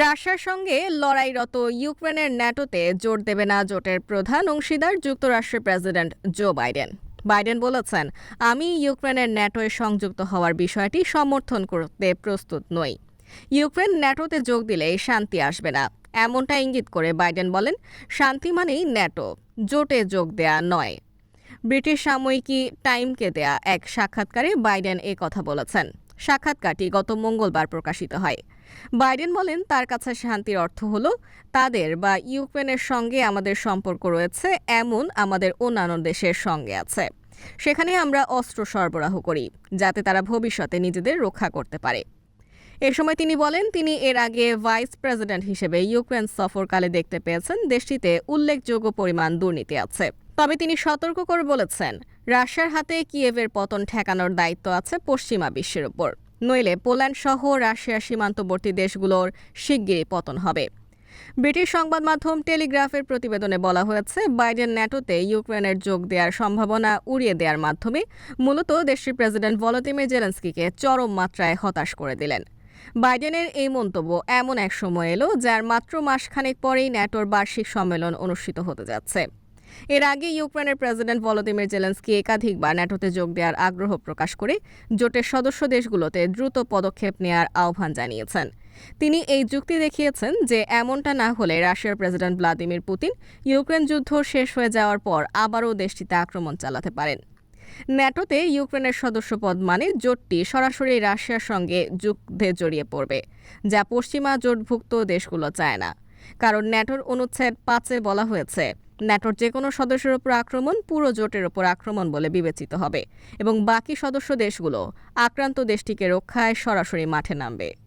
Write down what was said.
রাশিয়ার সঙ্গে লড়াইরত ইউক্রেনের ন্যাটোতে জোর দেবে না জোটের প্রধান অংশীদার যুক্তরাষ্ট্রের প্রেসিডেন্ট জো বাইডেন। বাইডেন বলেছেন, আমি ইউক্রেনের ন্যাটোয় সংযুক্ত হওয়ার বিষয়টি সমর্থন করতে প্রস্তুত নই। ইউক্রেন ন্যাটোতে যোগ দিলে শান্তি আসবে না। এমনটা ইঙ্গিত করে বাইডেন বলেন, শান্তি মানেই ন্যাটো, জোটে যোগ দেয়া নয়। ব্রিটিশ সাময়িকী টাইমকে দেয়া এক সাক্ষাৎকারে বাইডেন এ কথা বলেছেন। সাক্ষাৎকারটি গত মঙ্গলবার প্রকাশিত হয়। বাইডেন বলেন, তার কাছে শান্তির অর্থ হল, তাদের বা ইউক্রেনের সঙ্গে আমাদের সম্পর্ক রয়েছে, এমন আমাদের অন্যান্য দেশের সঙ্গে আছে। সেখানে আমরা অস্ত্র সরবরাহ করি, যাতে তারা ভবিষ্যতে নিজেদের রক্ষা করতে পারে। এ সময় তিনি বলেন, তিনি এর আগে ভাইস প্রেসিডেন্ট হিসেবে ইউক্রেন সফরকালে দেখতে পেয়েছেন, দেশটিতে উল্লেখযোগ্য পরিমাণ দুর্নীতি আছে। তবে তিনি সতর্ক করে বলেছেন রাশিয়ার হাতে কিয়েভের পতন ঠেকানোর দায়িত্ব আছে পশ্চিমা বিশ্বের উপর। নইলে পোল্যান্ড সহ রাশিয়ার সীমান্তবর্তী দেশগুলোর শিগগিরই পতন হবে। ব্রিটিশ সংবাদ মাধ্যম টেলিগ্রাফের প্রতিবেদনে বলা হয়েছে, বাইডেন ন্যাটোতে ইউক্রেনের যোগ দেওয়ার সম্ভাবনা উড়িয়ে দেওয়ার মাধ্যমে মূলত দেশটির প্রেসিডেন্ট ভলোদিমির জেলেন্সকিকে চরম মাত্রায় হতাশ করে দিলেন। বাইডেনের এই মন্তব্য এমন এক সময় এলো, যার মাত্র মাসখানেক পরেই ন্যাটোর বার্ষিক সম্মেলন অনুষ্ঠিত হতে যাচ্ছে। এর আগে ইউক্রেনের প্রেসিডেন্ট ভলোদিমির জেলেন্সকি একাধিকবার ন্যাটোতে যোগ দেওয়ার আগ্রহ প্রকাশ করে জোটের সদস্য দেশগুলোতে দ্রুত পদক্ষেপ নেওয়ার আহ্বান জানিয়েছেন। তিনি এই যুক্তি দেখিয়েছেন যে এমনটা না হলে রাশিয়ার প্রেসিডেন্ট ভ্লাদিমির পুতিন ইউক্রেন যুদ্ধ শেষ হয়ে যাওয়ার পর আবারও দেশটিতে আক্রমণ চালাতে পারেন। ন্যাটোতে ইউক্রেনের সদস্যপদ মানে জোটটি সরাসরি রাশিয়ার সঙ্গে যুদ্ধে জড়িয়ে পড়বে, যা পশ্চিমা জোটভুক্ত দেশগুলো চায় না। কারণ ন্যাটোর অনুচ্ছেদ পাঁচে বলা হয়েছে ন্যাটোর যে কোনো সদস্যের ওপর আক্রমণ পুরো জোটের ওপর আক্রমণ বলে বিবেচিত হবে এবং বাকি সদস্য দেশগুলো আক্রান্ত দেশটিকে রক্ষায় সরাসরি মাঠে নামবে।